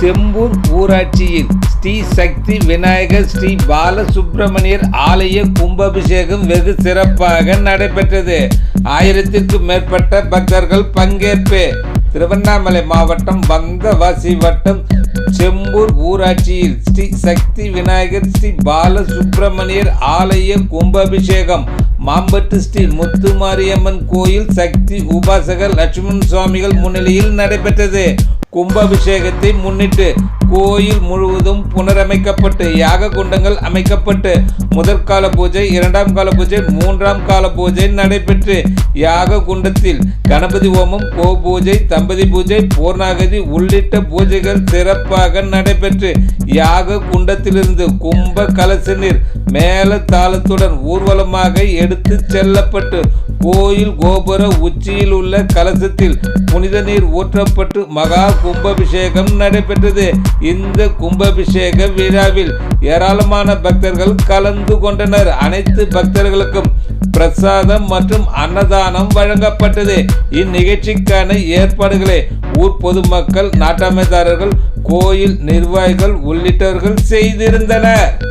செம்பூர் ஊராட்சியில் ஸ்ரீ சக்தி விநாயகர் ஸ்ரீ பாலசுப்பிரமணியர் ஆலய கும்பாபிஷேகம் வெகு சிறப்பாக நடைபெற்றது. ஆயிரத்திற்கும் மேற்பட்ட பக்தர்கள் பங்கேற்பு. திருவண்ணாமலை மாவட்டம் வந்தவாசி வட்டம் செம்பூர் ஊராட்சியில் ஸ்ரீ சக்தி விநாயகர் ஸ்ரீ பாலசுப்பிரமணியர் ஆலய கும்பாபிஷேகம் மாம்பட்டு ஸ்ரீ முத்துமாரியம்மன் கோயில் சக்தி உபாசகர் லட்சுமண் சுவாமிகள் முன்னிலையில் நடைபெற்றது. கும்பாபிஷேகத்தை முன்னிட்டு கோயில் முழுவதும் புனரமைக்கப்பட்டு யாக குண்டங்கள் அமைக்கப்பட்டு முதற்கால பூஜை இரண்டாம் கால பூஜை மூன்றாம் கால பூஜை நடைபெற்று யாக குண்டத்தில் கணபதி ஹோமம் கோ பூஜை தம்பதி பூஜை பூர்ணாகதி உள்ளிட்ட பூஜைகள் சிறப்பாக நடைபெற்று யாக குண்டத்திலிருந்து கும்ப கலச நீர் மேல தாளத்துடன் ஊர்வலமாக எடுத்து செல்லப்பட்டு கோயில் கோபுர உச்சியில் உள்ள கலசத்தில் புனித நீர் ஊற்றப்பட்டு மகா கும்பாபிஷேகம் நடைபெற்றது. இந்த கும்பாபிஷேக விழாவில் ஏராளமான பக்தர்கள் கலந்து கொண்டனர். அனைத்து பக்தர்களுக்கும் பிரசாதம் மற்றும் அன்னதானம் வழங்கப்பட்டது. இந்நிகழ்ச்சிக்கான ஏற்பாடுகளை ஊர் பொதுமக்கள் நாட்டாமைதாரர்கள் கோயில் நிர்வாகிகள் உள்ளிட்டவர்கள் செய்திருந்தனர்.